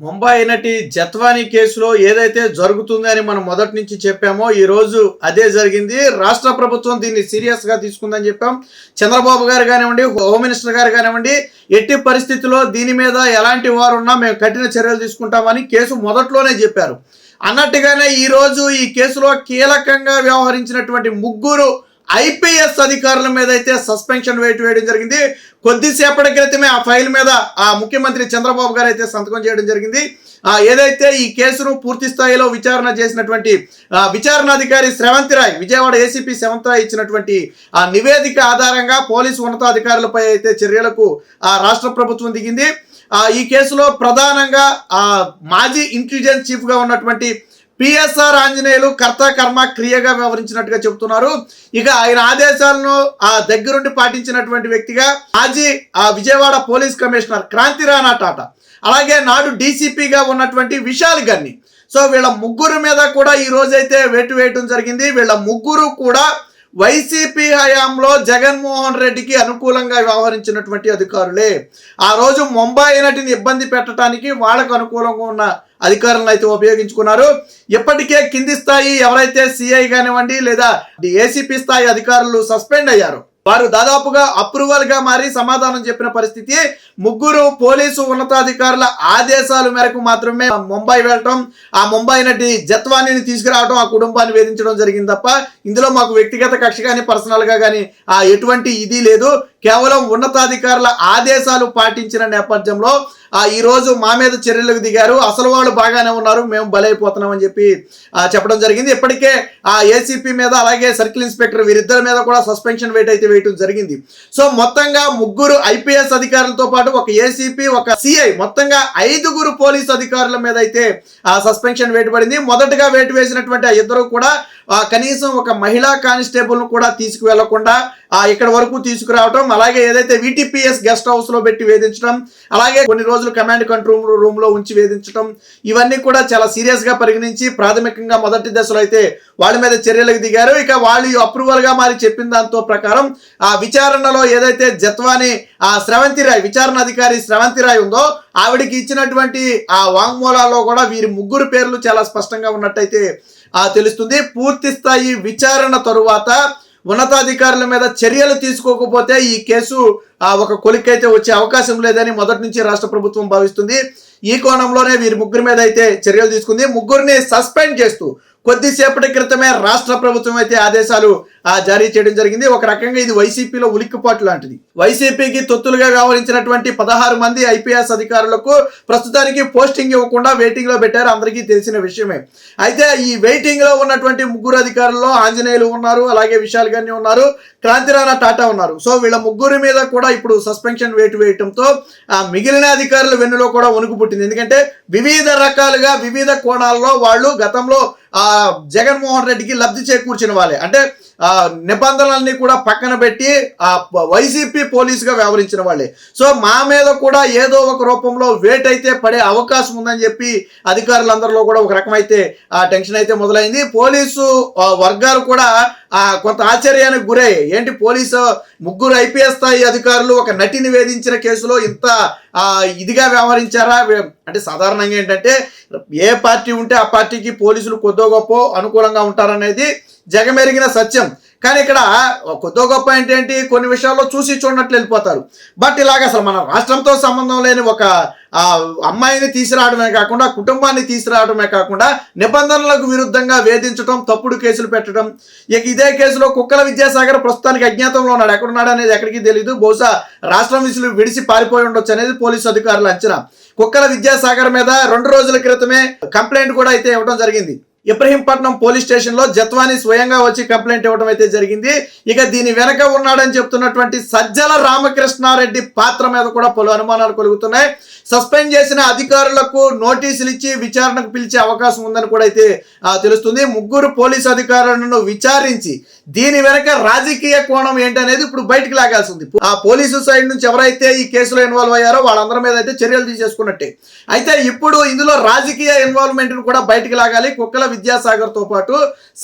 ముంబై నటి జత్వానీ కేసులో ఏదైతే జరుగుతుంది అని మనం మొదటి నుంచి చెప్పామో ఈ రోజు అదే జరిగింది. రాష్ట్ర ప్రభుత్వం దీన్ని సీరియస్గా తీసుకుందని చెప్పాం. చంద్రబాబు గారు కానివ్వండి హోమ్ మినిస్టర్ గారు కానివ్వండి ఎట్టి పరిస్థితుల్లో దీని మీద ఎలాంటి వారు ఉన్నా మేము కఠిన చర్యలు తీసుకుంటామని కేసు మొదట్లోనే చెప్పారు. అన్నట్టుగానే ఈ రోజు ఈ కేసులో కీలకంగా వ్యవహరించినటువంటి ముగ్గురు ఐపీఎస్ అధికారుల మీద అయితే సస్పెన్షన్ వేటు వేయడం జరిగింది. కొద్దిసేపటి క్రితమే ఆ ఫైల్ మీద ఆ ముఖ్యమంత్రి చంద్రబాబు గారు అయితే సంతకం చేయడం జరిగింది. ఏదైతే ఈ కేసును పూర్తి స్థాయిలో విచారణ చేసినటువంటి విచారణాధికారి శ్రవంతి రాయ్ విజయవాడ ఏసీపీ శ్రవంతి రాయ్ ఇచ్చినటువంటి ఆ నివేదిక ఆధారంగా పోలీసు ఉన్నతాధికారులపై అయితే చర్యలకు ఆ రాష్ట్ర ప్రభుత్వం దిగింది. ఈ కేసులో ప్రధానంగా ఆ మాజీ ఇంటెలిజెన్స్ చీఫ్గా ఉన్నటువంటి పిఎస్ఆర్ ఆంజనేయులు కర్త కర్మ క్రియగా వ్యవహరించినట్టుగా చెబుతున్నారు. ఇక ఆయన ఆదేశాలను ఆ దగ్గరుండి పాటించినటువంటి వ్యక్తిగా మాజీ ఆ విజయవాడ పోలీస్ కమిషనర్ క్రాంతి రాణా టాటా అలాగే నాడు డీసీపీగా ఉన్నటువంటి విశాల్ గన్ని. సో వీళ్ళ ముగ్గురు మీద కూడా ఈ రోజైతే వేటు వేయటం జరిగింది. వీళ్ళ ముగ్గురు కూడా వైసీపీ హయాంలో జగన్మోహన్ రెడ్డికి అనుకూలంగా వ్యవహరించినటువంటి అధికారులే. ఆ రోజు ముంబై నటిని ఇబ్బంది పెట్టడానికి వాళ్ళకు అనుకూలంగా ఉన్న అధికారులను అయితే ఉపయోగించుకున్నారు. ఇప్పటికే కింది స్థాయి ఎవరైతే సిఐ కానివ్వండి లేదా ఏసీపీ స్థాయి అధికారులు సస్పెండ్ అయ్యారు. వారు దాదాపుగా అప్రూవల్గా మారి సమాధానం చెప్పిన పరిస్థితి ముగ్గురు పోలీసు ఉన్నతాధికారుల ఆదేశాల మేరకు మాత్రమే ముంబై వెళ్ళటం ఆ ముంబై నటి జత్వానీని తీసుకురావడం ఆ కుటుంబాన్ని వేధించడం జరిగింది తప్ప ఇందులో మాకు వ్యక్తిగత కక్ష కానీ పర్సనల్గా కానీ ఆ ఎటువంటి ఇది లేదు. కేవలం ఉన్నతాధికారుల ఆదేశాలు పాటించిన నేపథ్యంలో ఆ ఈ రోజు మా మీద చర్యలకు దిగారు. అసలు వాళ్ళు బాగానే ఉన్నారు. మేము బలైపోతున్నాం అని చెప్పి చెప్పడం జరిగింది. ఇప్పటికే ఆ ఏసీపీ మీద అలాగే సర్కిల్ ఇన్స్పెక్టర్ వీరిద్దరి మీద కూడా సస్పెన్షన్ వేట్ అయితే వేయటం జరిగింది. సో మొత్తంగా ముగ్గురు ఐపీఎస్ అధికారులతో పాటు ఒక ఏసీపీ ఒక సిఐ మొత్తంగా ఐదుగురు పోలీస్ అధికారుల మీద అయితే ఆ సస్పెన్షన్ వేటు పడింది. మొదటగా వేటు వేసినటువంటి ఆ ఇద్దరు కూడా ఆ, కనీసం ఒక మహిళా కానిస్టేబుల్ను కూడా తీసుకువెళ్ళకుండా ఆ ఇక్కడ వరకు తీసుకురావటం అలాగే ఏదైతే విటిపిఎస్ గెస్ట్ హౌస్లో పెట్టి వేధించడం అలాగే కొన్ని రోజులు కమాండ్ కంట్రోల్ రూమ్లో ఉంచి వేధించడం ఇవన్నీ కూడా చాలా సీరియస్గా పరిగణించి ప్రాథమికంగా మొదటి దశలో అయితే వాళ్ళ మీద చర్యలకు దిగారు. ఇక వాళ్ళు అప్రూవల్గా మారి చెప్పిన దాంతో ప్రకారం ఆ విచారణలో ఏదైతే జత్వాని ఆ స్రవంతి రాయ్ విచారణ అధికారి స్రవంతి రాయ్ ఉందో ఆవిడికి ఇచ్చినటువంటి ఆ వాంగ్మూలాల్లో కూడా వీరి ముగ్గురు పేర్లు చాలా స్పష్టంగా ఉన్నట్టయితే ఆ తెలుస్తుంది. పూర్తి స్థాయి విచారణ తరువాత ఉన్నతాధికారుల మీద చర్యలు తీసుకోకపోతే ఈ కేసు ఆ, ఒక కొలికైతే వచ్చే అవకాశం లేదని మొదటి నుంచి రాష్ట్ర ప్రభుత్వం భావిస్తుంది. ఈ కోణంలోనే వీరి ముగ్గురి మీద అయితే చర్యలు తీసుకుంది. ముగ్గురిని సస్పెండ్ చేస్తూ కొద్దిసేపటి క్రితమే రాష్ట్ర ప్రభుత్వం అయితే ఆదేశాలు ఆ, జారీ చేయడం జరిగింది. ఒక రకంగా ఇది వైసీపీలో ఉలిక్కిపాటు లాంటిది. వైసీపీకి తొత్తులుగా వ్యవహరించినటువంటి పదహారు మంది ఐపీఎస్ అధికారులకు ప్రస్తుతానికి పోస్టింగ్ ఇవ్వకుండా వెయిటింగ్లో పెట్టారు. అందరికీ తెలిసిన విషయమే. అయితే ఈ వెయిటింగ్లో ఉన్నటువంటి ముగ్గురు అధికారుల్లో ఆంజనేయులు ఉన్నారు అలాగే విశాల్ గన్ని ఉన్నారు క్రాంతిరాణ టాటా ఉన్నారు. సో వీళ్ళ ముగ్గురి మీద కూడా ఇప్పుడు సస్పెన్షన్ వేటు వేయటంతో ఆ మిగిలిన అధికారుల వెన్నులో కూడా వణుకు పుట్టింది ఎందుకంటే వివిధ రకాలుగా వివిధ కోణాల్లో వాళ్ళు గతంలో జగన్మోహన్ రెడ్డికి లబ్ధి చేకూర్చిన వాళ్ళే. అంటే ఆ నిబంధనలన్నీ కూడా పక్కన పెట్టి ఆ వైసీపీ పోలీసుగా వ్యవహరించిన వాళ్ళే. సో మా మీద కూడా ఏదో ఒక రూపంలో వేట్ అయితే పడే అవకాశం ఉందని చెప్పి అధికారులందరిలో కూడా ఒక రకమైతే ఆ టెన్షన్ అయితే మొదలైంది. పోలీసు ఆ, వర్గాలు కూడా ఆ కొంత ఆశ్చర్యానికి గురయ్యాయి. ఏంటి పోలీసు ముగ్గురు ఐపీఎస్ స్థాయి అధికారులు ఒక నటిని వేధించిన కేసులో ఇంత ఆ, ఇదిగా వ్యవహరించారా? అంటే సాధారణంగా ఏంటంటే ఏ పార్టీ ఉంటే ఆ పార్టీకి పోలీసులు కొద్ది గొప్ప అనుకూలంగా ఉంటారనేది జగమెరిగిన సత్యం. కానీ ఇక్కడ కొద్దో గొప్ప ఏంటంటే? కొన్ని విషయాల్లో చూసి చూడనట్లు వెళ్ళిపోతారు. బట్ ఇలాగ అసలు మన రాష్ట్రంతో సంబంధం లేని ఒక అమ్మాయిని తీసుకురావడమే కాకుండా కుటుంబాన్ని తీసుకురావడమే కాకుండా నిబంధనలకు విరుద్ధంగా వేధించడం తప్పుడు కేసులు పెట్టడం ఇక ఇదే కేసులో కుక్కల విద్యాసాగర్ ప్రస్తుతానికి అజ్ఞాతంలో ఉన్నాడు. ఎక్కడున్నాడు అనేది ఎక్కడికి తెలియదు బహుశా రాష్ట్రం విసులు విడిచి పారిపోయి ఉండొచ్చు అనేది పోలీసు అధికారుల అంచనా. కుక్కల విద్యాసాగర్ మీద రెండు రోజుల క్రితమే కంప్లైంట్ కూడా అయితే ఇవ్వడం జరిగింది. ఇబ్రహీంపట్నం పోలీస్ స్టేషన్లో జత్వాని స్వయంగా వచ్చి కంప్లైంట్ ఇవ్వడం అయితే జరిగింది. ఇక దీని వెనక ఉన్నాడని చెప్తున్నటువంటి సజ్జల రామకృష్ణారెడ్డి పాత్ర మీద కూడా పలు అనుమానాలు కలుగుతున్నాయి. సస్పెండ్ చేసిన అధికారులకు నోటీసులు ఇచ్చి విచారణకు పిలిచే అవకాశం ఉందని కూడా అయితే తెలుస్తుంది. ముగ్గురు పోలీస్ అధికారులను విచారించి దీని వెనక రాజకీయ కోణం ఏంటనేది ఇప్పుడు బయటికి లాగాల్సి ఉంది ఆ పోలీసు సైడ్ నుంచి ఎవరైతే ఈ కేసులో ఇన్వాల్వ్ అయ్యారో వాళ్ళందరి మీద అయితే చర్యలు తీసేసుకున్నట్టే. అయితే ఇప్పుడు ఇందులో రాజకీయ ఇన్వాల్వ్మెంట్ కూడా బయటికి లాగాలి. కుక్కల విద్యాసాగర్తో పాటు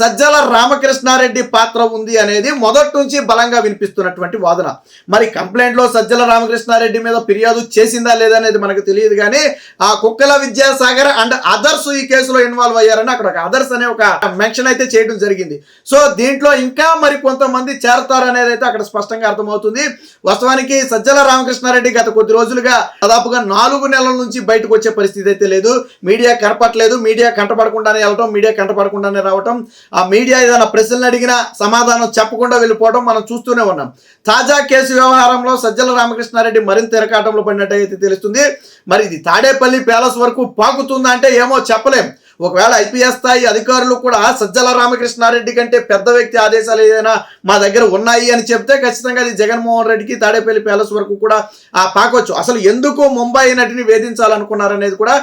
సజ్జల రామకృష్ణారెడ్డి పాత్ర ఉంది అనేది మొదటి నుంచి బలంగా వినిపిస్తున్నటువంటి వాదన. మరి కంప్లైంట్లో సజ్జల రామకృష్ణారెడ్డి మీద ఫిర్యాదు చేసిందా లేదా అనేది మనకు తెలియదు కానీ ఆ కుక్కల విద్యాసాగర్ అండ్ అదర్స్ ఈ కేసులో ఇన్వాల్వ్ అయ్యారని అక్కడ ఒక అదర్స్ అనే ఒక మెన్షన్ అయితే చేయడం జరిగింది. సో దీంట్లో ఇంకా మరి కొంతమంది చేరతారు అనేది అయితే అక్కడ స్పష్టంగా అర్థమవుతుంది. వాస్తవానికి సజ్జల రామకృష్ణారెడ్డి గత కొద్ది రోజులుగా దాదాపుగా నాలుగు నెలల నుంచి బయటకు వచ్చే పరిస్థితి అయితే లేదు. మీడియా కనపట్లేదు మీడియా కంటపడకుండానే వెళ్ళటం మీడియా కంటపడకుండానే రావటం ఆ మీడియా ఏదైనా ప్రశ్నలు అడిగినా సమాధానం చెప్పకుండా వెళ్ళిపోవడం మనం చూస్తూనే ఉన్నాం. తాజా కేసు వ్యవహారంలో సజ్జల రామకృష్ణారెడ్డి మరింత ఎరకాటంలో పడినట్టయితే తెలుస్తుంది. మరి ఇది తాడేపల్లి ప్యాలెస్ వరకు పాకుతుందా అంటే ఏమో చెప్పలేం. ఒకవేళ ఐపీఎస్ స్థాయి అధికారులు కూడా సజ్జల రామకృష్ణారెడ్డి కంటే పెద్ద వ్యక్తి ఆదేశాలు ఏదైనా మా దగ్గర ఉన్నాయి అని చెప్తే ఖచ్చితంగా అది జగన్మోహన్ రెడ్డికి తాడేపల్లి ప్యాలెస్ వరకు కూడా ఆ పాకొచ్చు. అసలు ఎందుకు ముంబై నటిని వేధించాలనుకున్నారనేది కూడా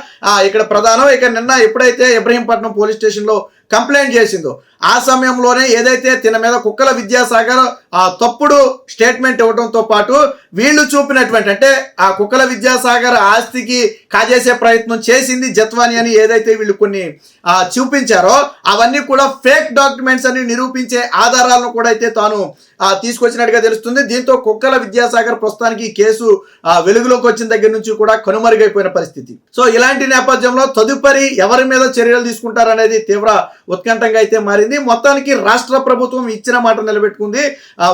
ఇక్కడ ప్రధానం. ఇక నిన్న ఎప్పుడైతే ఇబ్రహీంపట్నం పోలీస్ స్టేషన్లో కంప్లైంట్ చేసిందో ఆ సమయంలోనే ఏదైతే తిన మీద కుక్కల విద్యాసాగర్ ఆ తప్పుడు స్టేట్మెంట్ ఇవ్వడంతో పాటు వీళ్ళు చూపినటువంటి అంటే ఆ కుక్కల విద్యాసాగర్ ఆస్తికి కాజేసే ప్రయత్నం చేసింది జత్వాని అని ఏదైతే వీళ్ళు కొన్ని చూపించారో అవన్నీ కూడా ఫేక్ డాక్యుమెంట్స్ అని నిరూపించే ఆధారాలను కూడా అయితే తాను తీసుకొచ్చినట్టుగా తెలుస్తుంది. దీంతో కుక్కల విద్యాసాగర్ ప్రస్తుతానికి కేసు వెలుగులోకి వచ్చిన దగ్గర నుంచి కూడా కనుమరుగైపోయిన పరిస్థితి. సో ఇలాంటి నేపథ్యంలో తదుపరి ఎవరి మీద చర్యలు తీసుకుంటారనేది తీవ్ర ఉత్కంఠంగా అయితే మారింది. మొత్తానికి రాష్ట్ర ప్రభుత్వం ఇచ్చిన మాట నిలబెట్టుకుంది.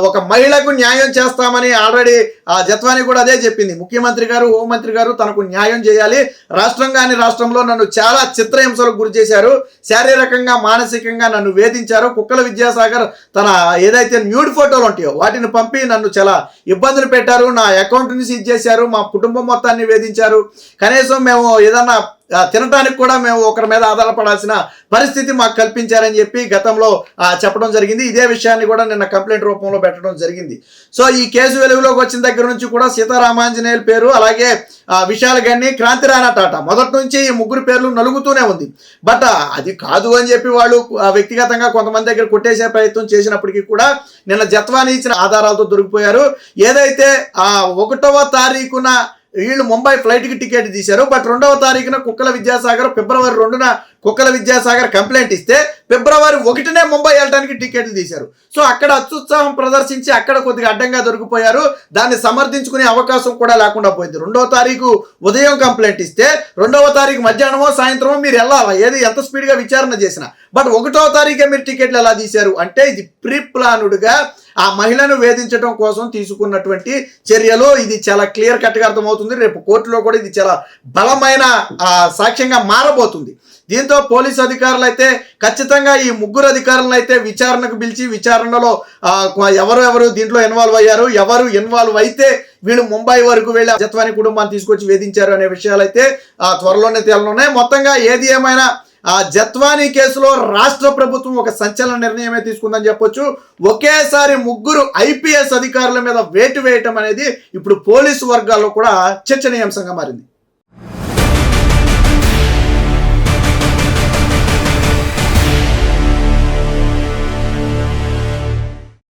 ఒక మహిళకు న్యాయం చేస్తామని ఆల్రెడీ ఆ జత్వాని కూడా అదే చెప్పింది. ముఖ్యమంత్రి గారు హోంమంత్రి గారు తనకు న్యాయం చేయాలి. రాష్ట్రం కాని రాష్ట్రంలో నన్ను చాలా చిత్రహింసలకు గురి చేశారు. శారీరకంగా మానసికంగా నన్ను వేధించారు. కుక్కల విద్యాసాగర్ తన ఏదైతే న్యూడ్ ఫోటోలు ఉంటాయో వాటిని పంపి నన్ను చాలా ఇబ్బందులు పెట్టారు. నా అకౌంట్ని సీజ్ చేశారు. మా కుటుంబం మొత్తాన్ని వేధించారు. కనీసం మేము ఏదన్నా తినడానికి కూడా మేము ఒకరి మీద ఆధారపడాల్సిన పరిస్థితి మాకు కల్పించారని చెప్పి గతంలో చెప్పడం జరిగింది. ఇదే విషయాన్ని కూడా నిన్న కంప్లైంట్ రూపంలో పెట్టడం జరిగింది. సో ఈ కేసు వెలుగులోకి వచ్చిన దగ్గర నుంచి కూడా సీతారామాంజనేయుల పేరు అలాగే ఆ, విశాల్ గన్ని క్రాంతి రాణా టాటా మొదటి నుంచి ఈ ముగ్గురు పేర్లు నలుగుతూనే ఉంది. బట్ అది కాదు అని చెప్పి వాళ్ళు వ్యక్తిగతంగా కొంతమంది దగ్గర కొట్టేసే ప్రయత్నం చేసినప్పటికీ కూడా నిన్న జత్వాని ఇచ్చిన ఆధారాలతో దొరికిపోయారు. ఏదైతే ఆ ఒకటవ తారీఖున వీళ్ళు ముంబై ఫ్లైట్కి టికెట్ తీశారు. బట్ రెండవ తారీఖున కుక్కల విద్యాసాగర్ ఫిబ్రవరి రెండున కుక్కల విద్యాసాగర్ కంప్లైంట్ ఇస్తే ఫిబ్రవరి ఒకటినే ముంబై వెళ్ళడానికి టికెట్లు తీశారు. సో అక్కడ అత్యుత్సాహం ప్రదర్శించి అక్కడ కొద్దిగా అడ్డంగా దొరికిపోయారు. దాన్ని సమర్థించుకునే అవకాశం కూడా లేకుండా పోయింది. రెండవ తారీఖు ఉదయం కంప్లైంట్ ఇస్తే రెండవ తారీఖు మధ్యాహ్నమో సాయంత్రమో మీరు వెళ్ళాలా? ఏది ఎంత స్పీడ్గా విచారణ చేసినా. బట్ ఒకటో తారీఖే మీరు టికెట్లు ఎలా తీశారు? అంటే ఇది ప్రీ ప్లానుడ్గా ఆ మహిళను వేధించడం కోసం తీసుకున్నటువంటి చర్యలు ఇది చాలా క్లియర్ కట్గా అర్థమవుతుంది. రేపు కోర్టులో కూడా ఇది చాలా బలమైన సాక్ష్యంగా మారబోతుంది. దీంతో పోలీసు అధికారులు అయితే ఖచ్చితంగా ఈ ముగ్గురు అధికారులను అయితే విచారణకు పిలిచి విచారణలో ఎవరు ఎవరు దీంట్లో ఇన్వాల్వ్ అయ్యారు ఎవరు ఇన్వాల్వ్ అయితే వీళ్ళు ముంబై వరకు వెళ్ళి జత్వాని కుటుంబాన్ని తీసుకొచ్చి వేధించారు అనే విషయాలు అయితే ఆ, త్వరలోనే తేలనున్నాయి. మొత్తంగా ఏది ఏమైనా ఆ జత్వానీ కేసులో రాష్ట్ర ప్రభుత్వం ఒక సంచలన నిర్ణయమే తీసుకుందని చెప్పొచ్చు. ఒకేసారి ముగ్గురు ఐపీఎస్ అధికారుల మీద వేటు వేయటం అనేది ఇప్పుడు పోలీసు వర్గాల్లో కూడా చర్చనీయాంశంగా మారింది.